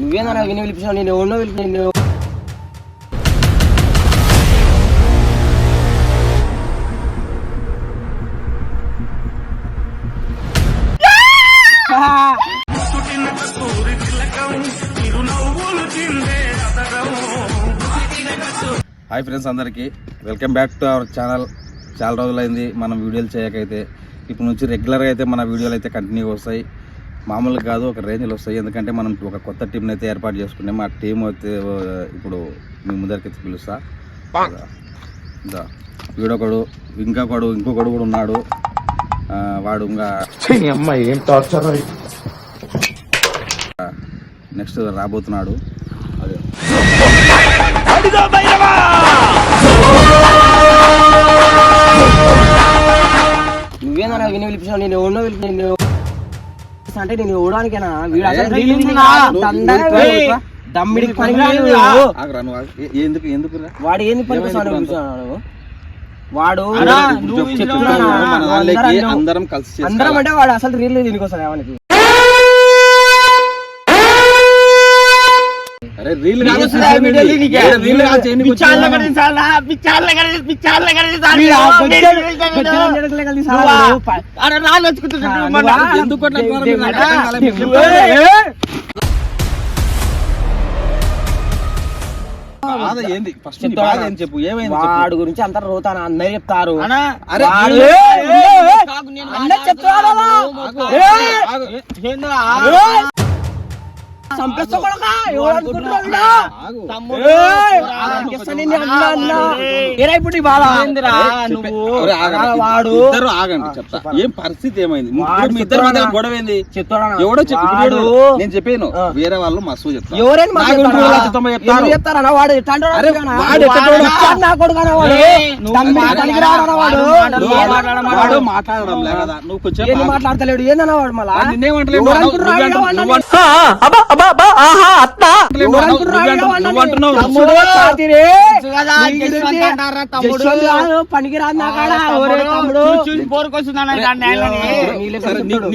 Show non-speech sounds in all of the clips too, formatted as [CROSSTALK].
నువ్వేందన్నా విని పిలిపించావు నేను ఎవరినో పిలిపించాను నేను హాయ్ ఫ్రెండ్స్ అందరికీ. Welcome back to our channel. చాలా రోజులైంది మనం వీడియోలు చేయకైతే. ఇప్పుడు నుంచి రెగ్యులర్గా అయితే మన వీడియోలు అయితే కంటిన్యూ వస్తాయి. మామూలుగా కాదు ఒక రేంజ్లో వస్తాయి. ఎందుకంటే మనం ఒక కొత్త టీంని అయితే ఏర్పాటు చేసుకున్నాం. ఆ టీం అయితే ఇప్పుడు మీ ముందరికి అయితే పిలుస్తా. ఇంకా వీడొకడు ఇంకొకడు ఇంకొకడు కూడా ఉన్నాడు. ఆ, వాడు ఇంకా నెక్స్ట్ రాబోతున్నాడు. అదే. నువ్వేందన్నా విని పిలిపించావు నేను ఎవరినో పిలిపి నేను అంటే నేను ఇవ్వడానికేనా వీడు అసలు. దమ్మిడికి పనికి ఆగురా నువ్వు ఆగు. ఏ- ఎందుకు? వాడు ఏంది పనికి ఏమైంది వస్తాడు ఇప్పుడు పిలిచాడు వాడు. అందరం అంటే వాడు అసలు రీల్ దీనికి వస్తాడు ఏంది? ఫస్ట్ బాధ చెప్పు? ఏమైంది. వాడు గురించి అందరు రోతాను చెప్తారు. అందరు చెప్తారు ఇద్దరు ఆగండి చెప్తా? ఏం పరిస్థితి ఏమైంది? మీ ఇద్దరు మధ్య చెప్తాడా? గొడవ ఏంది? ఎవడో చెప్పు ఇప్పుడు వాడు- చూడు, నేను చెప్పాను. వేరే వాళ్ళు మస్తు. ఎందుకు చెప్తారన్నా? వాడు మాట్లాడడం మాట్లాడడం వాడు మాట్లాడడం లే కదా నువ్వు కొంచెం. మాట్లాడతలేడు? ఏందన్నా వాడు మళ్ళా?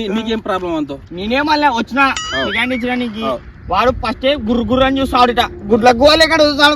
నీకేం ప్రాబ్లం అంతో? వచ్చిన అవు. వాడు ఫస్ట్ గుర్రు గుర్రు అని చూస్తాడుట గుడ్ల గోలు ఎక్కడ చూస్తాడు.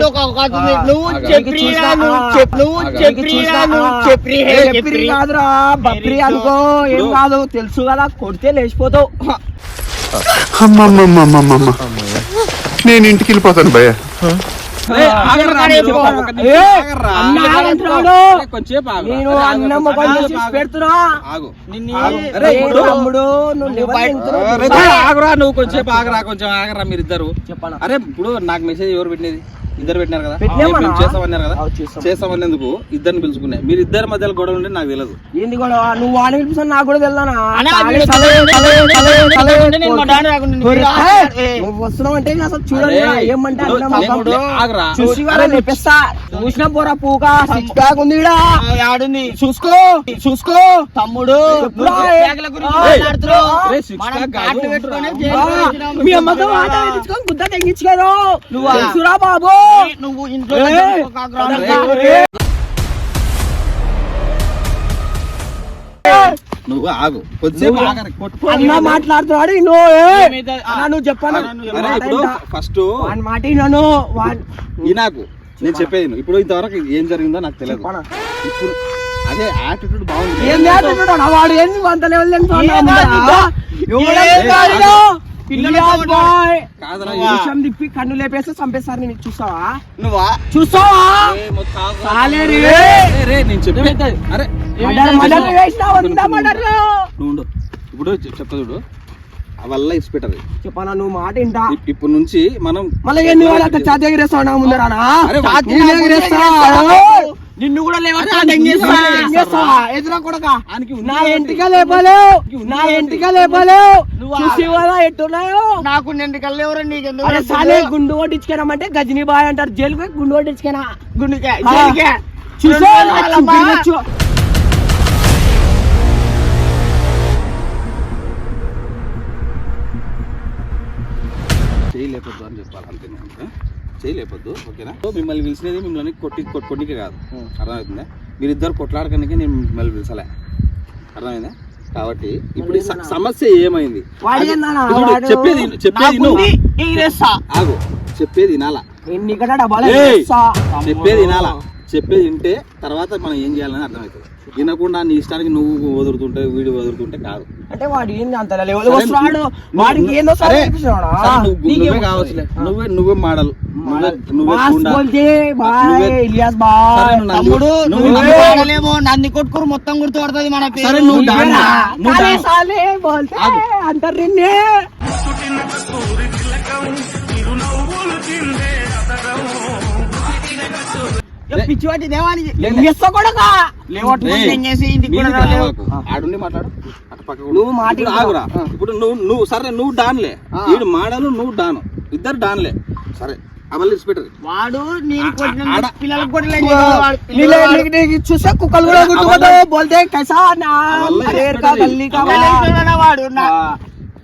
నువ్వు నువ్వు. చెప్పు నువ్వు నువ్వు కాదురా బప్రి అనుకో ఏం కాదు తెలుసు కదా కొడితే లేచిపోతావు. అమ్మమ్మమ్మమ్మమ్మ నేను ఇంటికి వెళ్ళిపోతాను భయ్య. నేను. అన్న కొంచెం. పెడుతున్నా. తమ్ముడు. నువ్వు అరే, ఆగురా నువ్వు కొంచెంసేపు ఆగరా కొంచెం ఆగరా మీరిద్దరు. చెప్పనా? అరే ఇప్పుడు నాకు మెసేజ్ ఎవరు పెట్టినది? ఇద్దరు పెట్టినారు కదా? చేస్తామన్నారు కదా. చేస్తామన్నందుకు ఇద్దరిని పిలుచుకున్నా మీరు ఇద్దరి మధ్యలో గొడవ ఉంటే నాకు తెలియదు ఏంది కూడా నువ్వు వాడిని పిలిపిస్తాను నాకు కూడా వస్తున్నావు అంటే అసలు చూడండి ఏమంటే చూసిన పోరా పూక. ఉంది ఈడ. ఆడుంది చూసుకో చూసుకో. తమ్ముడు. మీ అమ్మతో గుద్ద తెగించుకోరు నువ్వా? బాబు. నువ్వు ఇంట్లో. నువ్వు ఆగు. కొద్దిసేపు మాట్లాడుతున్నాడు నువ్వు చెప్పాను ఫస్ట్ మాట నన్ను నాకు నేను చెప్పేది. ఇప్పుడు ఇంతవరకు ఏం జరిగిందో నాకు తెలియదు? ఇప్పుడు అదే యాటిట్యూడ్ బాగుంది. ఏం వాడు ఏంది అంత లెవెల్ విషయం తిప్పి కన్ను లేపేస్తే చంపేస్తారు నేను చూస్తావా నువ్వా ఉండు. ఇప్పుడు చెప్తా చూడు. వల్ల ఇచ్చిపెట్టరు చెప్పనా నువ్వు మాట ఇంటా ఇప్పటి నుంచి మనం మళ్ళీ ఎన్ని వాళ్ళు అంత చాతి ఎగిరేస్తావు నా ఎగిరేస్తా నిన్ను కూడా లేవా ఎదురా కొడక నా ఎంటిక లేపలేవు. నా ఎంటిక లేపలేవు. చూసి కదా ఎట్టున్నాయో? నాకు నిండుకల్ లేవరా అరే సాలే గుండు కొట్టించుకెనమంటే గజనీ బాయ్ అంటారు. జైలుకి పోయి గుండు కొట్టించుకెనా గుండుకే. చూసా అని చెప్పాలి అంతే ఆ? చేయలేపొద్దు ఓకేనా? సో మిమ్మల్ని పిలిచినది మిమ్మల్ని కొట్టి కొట్టుకోనికే కాదు. అర్థమవుతుందా మీరిద్దరు కొట్లాడకనికే నేను మిమ్మల్ని పిలిచలే. అర్థమైందా? కాబట్టి ఇప్పుడు సమస్య ఏమైంది? చెప్పేది చెప్పేది ఆగు చెప్పేది వినాలా. చెప్పేది వినాలా? చెప్పేది వింటే తర్వాత మనం ఏం చేయాలని అర్థమవుతుంది. వినకుండా నీ ఇష్టానికి నువ్వు వదులుతుంటే వీడు వదులుతుంటే కాదు. అంటే వాడు ఏంది అంత వాడికి ఏందో నువ్వు- కావచ్చులే నువ్వే నువ్వే మోడల్. నంది- మొత్తం గుర్తుపడుతుంది మన పేరు. సరే, నువ్వు అంటారు చేసి కూడా. ఆడుండి మాట్లాడు. నువ్వు మాట ఇప్పుడు ఆగురా. ఇప్పుడు నువ్వు నువ్వు సరే నువ్వు డాన్లే. వీడు మాడలు నువ్వు డాను. ఇద్దరు డాన్లే. సరే. ఇచ్చిపెట్టరు వాడు పిల్లలకు చూస్తే కుక్కలు కూడా గుర్తుపడతావు బోల్తే కైసా నా? వాడు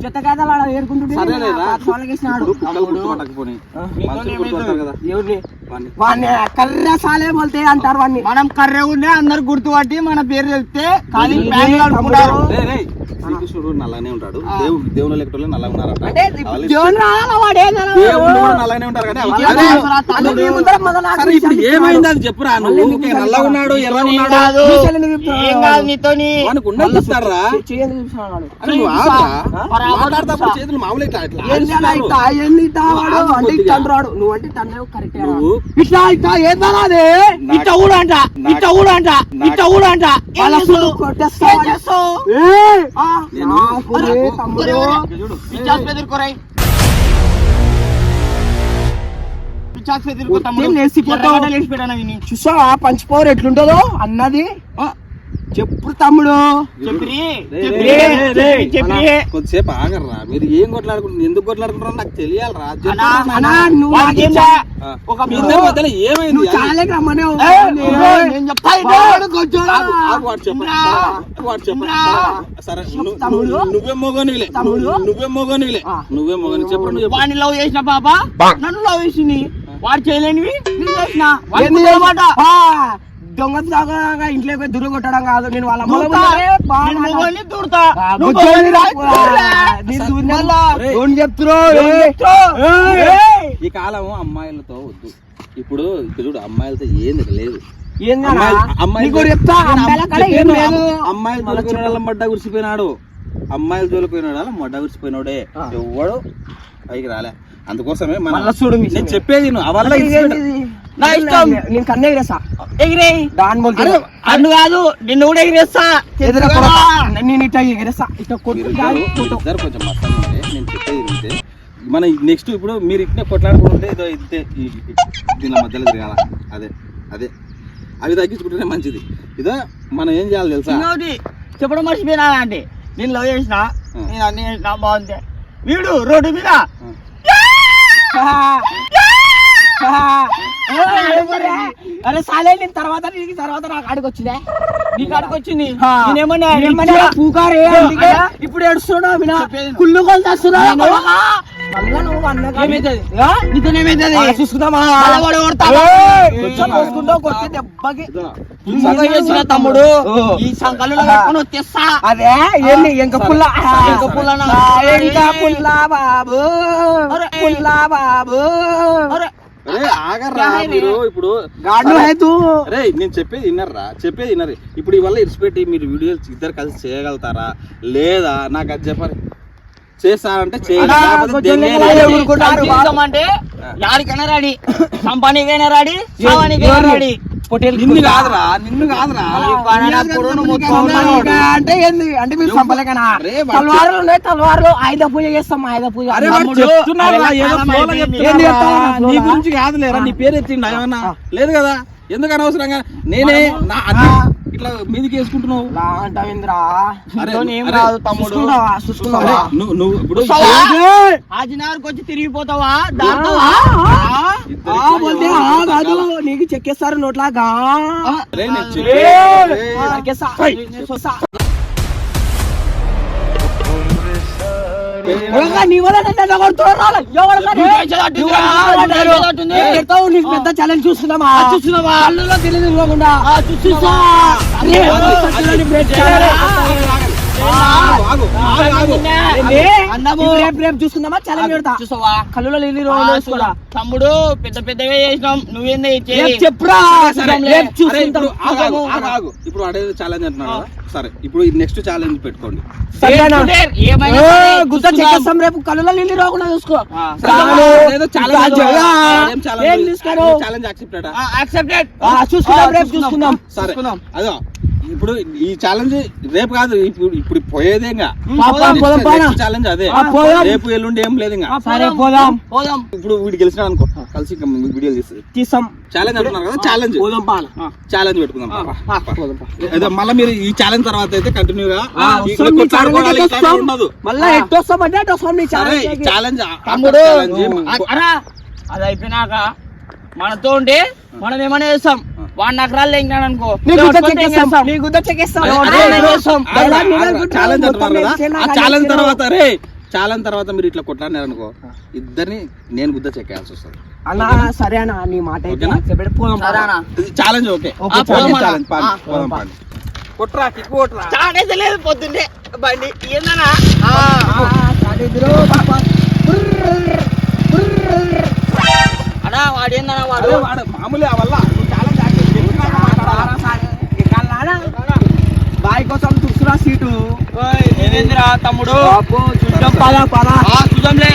ఆడ ఏరుకుంటుంటే కర్ర సాలే బోల్తే అంటారు వాడిని మనం కర్రే ఉండే అందరు గుర్తుపట్టి మన పేరు చెప్తే ఖాళీ నీ ప్యాన్ కలుపుకుంటారు తమ్ముడు. రేయ్, రేయ్, శ్రీకృష్ణుడు నల్లనే ఉంటాడు. దేవు దేవుని లెక్కటోళ్ళు నల్లగా ఉన్నారట నల్లగానే ఉంటారు కానీ ఏమైంది అది చెప్పురా నువ్వు? ఉన్నాడు ఎర్ర ఉన్నాడు. మీసాలు ఎందుకు తిప్పుతున్నావు? చేతులు మామూలు ఇట్లా ఇట్లా? అంటే. నువ్వు అంటే కరెక్టే ఇట్లా ఏందన్నా అది? కూడా అంట. కూడా అంట. కూడా అంట. కొట్టేస్తా. చూసావా? పంచిపోరు ఎట్లుంటుందో? అన్నది. ఆ, చెప్పు తమ్ముడు కొద్దిసేపు ఆగర్రా. మీరు ఏం కొట్లాడుకుంటున్నారు ఎందుకు కొట్లాడుకుంటారో నాకు తెలియాలరా. సరే, నువ్వు- తమ్ముడు. నువ్వు- నువ్వే మొగనివిలే. తమ్ముడు. నువ్వే మొగనివిలే. నువ్వే మొగని. చెప్పు వాడిని లవ్ చేసిన పాప నన్ను లవ్ చేసింది. వాడు చేయలేనివి? నేను చేసిన. దొంగ దొంగగా ఇంట్లో పోయి దుర్రు కొట్టడం కాదు. నేను వాళ్ళ సరే, మళ్ళా. చెప్తున్నావు? ఈ కాలం అమ్మాయిలతో వద్దు. ఇప్పుడు చూడు అమ్మాయిలతో ఏం లేదు. జోలిపోయిన వాళ్ళ మడ్డ గురిసిపోయినాడు. అమ్మాయిలు జోలిపోయినాడు వాళ్ళ మడ్డ గురిసిపోయినాడే. ఎవడు? పైకి రాలే. అందుకోసమే మన మళ్ళా చూడు నేను చెప్పేది నువ్వు అవల్ల? నా ఇష్టం. నేను కన్నే ఎగిరేసా ఎగిరేయ్ దాని అన్ను కాదు నిన్ను కూడా ఎగిరేస్తా. నేను ఇట్లా ఎగిరేస్తా. ఇట్లా కొట్టు కొంచెం నేను చెప్పేది మన నెక్స్ట్ ఇప్పుడు మీరు ఇట్నే కొట్లాడుకుంటే ఇదో ఇద్దే దీని మధ్యలో తిరగాల. అదే అదే. అవి తగ్గించుకుంటేనే మంచిది. ఇదో మనం ఏం చేయాలి తెలుసా? చెప్పడం మర్చిపోయినా అంటే నేను లవ్ చేసిన నేను అన్ని చేసిన బాగుంది వీడు రోడ్డు మీద. అరే సాలే నేను తర్వాత నీకు తర్వాత నాకు ఆడికి వచ్చిందే? నీ కాడికి వచ్చింది. నేనేమన్నా పూకారే ఇప్పుడు ఏడుస్తున్నావు వినా. కుళ్ళు చేసిన తమ్ముడు. ఈ వచ్చేస్తా. అదే ఏంది? ఎంక పుల్ల ఎంక పుల్లనా? ఎంక పుల్ల బాబు. పుల్ల బాబు. [LAUGHS] ఆగర్రా మీరు ఇప్పుడు అరే నేను చెప్పేది విన్నర్రా చెప్పేది విన్నరు ఇప్పుడు ఇవల్ల ఇడిచిపెట్టి మీరు వీడియోలు ఇద్దరు కలిసి చేయగలుగుతారా? లేదా నాకు అది చెప్పాలి. చేస్తారంటే యాడికైనా రెడీ కంపెనీకైనా రెడీ సావానికైనా ఎవరు? రెడీ. పొట్టేలు నిన్ను కాదురా నిన్ను కాదురా. అంటే ఏంది? అంటే మీరు చంపలేకనా తలవారులు ఉన్నాయి తలవారులు. ఆయుధ పూజ చేస్తాం ఆయుధ పూజ? నీ గురించి కాదులేరా నీ పేరు ఎత్తిండు ఏమన్నా లేదు కదా? ఎందుకు అనవసరంగా? నేనే నా అన్ని ఇట్లా మీదికి వేసుకుంటున్నావు అంటావేంద్రా ఏం రాదు తమ్ముడు. నువ్వు నువ్వు ఇప్పుడు ఏయ్! ఆజినార్కి వచ్చి తిరిగిపోతావా? దాంతో. నీకు చెక్కేస్తారు నోట్లాగా. నీకు పెద్ద ఛాలెంజ్ చూస్తున్నామా చూస్తున్నావా? తెలియదు ఇవ్వకుండా. ఛాలెంజ్ పెడతా. చూసావా కళ్ళులో తమ్ముడు పెద్ద పెద్దవే చేసినాం. నువ్వేంది చెప్పురా? ఇప్పుడు అడేది ఛాలెంజ్ అంటున్నాడు కదా. సరే ఇప్పుడు నెక్స్ట్ ఛాలెంజ్ పెట్టుకోండి. చెక్కేస్తాం రేపు కళ్ళులో నీళ్ళు రాకుండా చూసుకో. Challenge accepted. ఆ, చూసుకుందాం రేపు చూసుకుందాం. సరే చూసుకుందాం. అదో ఇప్పుడు ఈ ఛాలెంజ్ రేపు కాదు ఇప్పుడు ఇప్పుడు పోయేదే ఇంకా. పా, పా, పోదాం, పోదాం. ఛాలెంజ్ అదే. రేపు ఎల్లుండి ఏం లేదు ఇంకా. సరే పోదాం. పోదాం. ఇప్పుడు వీడు గెలిచినాడు అనుకో. కలిసి ఇంకా వీడియో తీస్తుంది తీసాం ఛాలెంజ్ అంటున్నారు కదా ఛాలెంజ్ ఛాలెంజ్ పెట్టుకుందాం మళ్ళీ మీరు ఈ ఛాలెంజ్ తర్వాత అయితే కంటిన్యూగా ఛాలెంజ్ అది అయిపోయినాక మనతో ఉంటే మనం ఏమైనా చేస్తాం. అనుకో. ఛాలెంజ్ ఆ నాకు ఛాలెంజ్ అనిపించదు. తర్వాత రే ఛాలెంజ్ తర్వాత మీరు ఇట్లా కొట్లాడినారు అనుకో. ఇద్దరిని నేను గుద్ద చెక్కేయాల్సి వస్తుంది. అన్నా సరే అన్న నీ మాట. Challenge okay. కొట్రా కిక్ కొట్రా. స్టార్ట్ అయితే లేదు పొద్దున్నే. బండి ఏందన్నా. అడా వాడు ఏందన్నా వాడు? వాడు మామూలే వల్ల. ఏందిరా తమ్ముడు. చూద్దాం పదా పదా. చూద్దాంలే.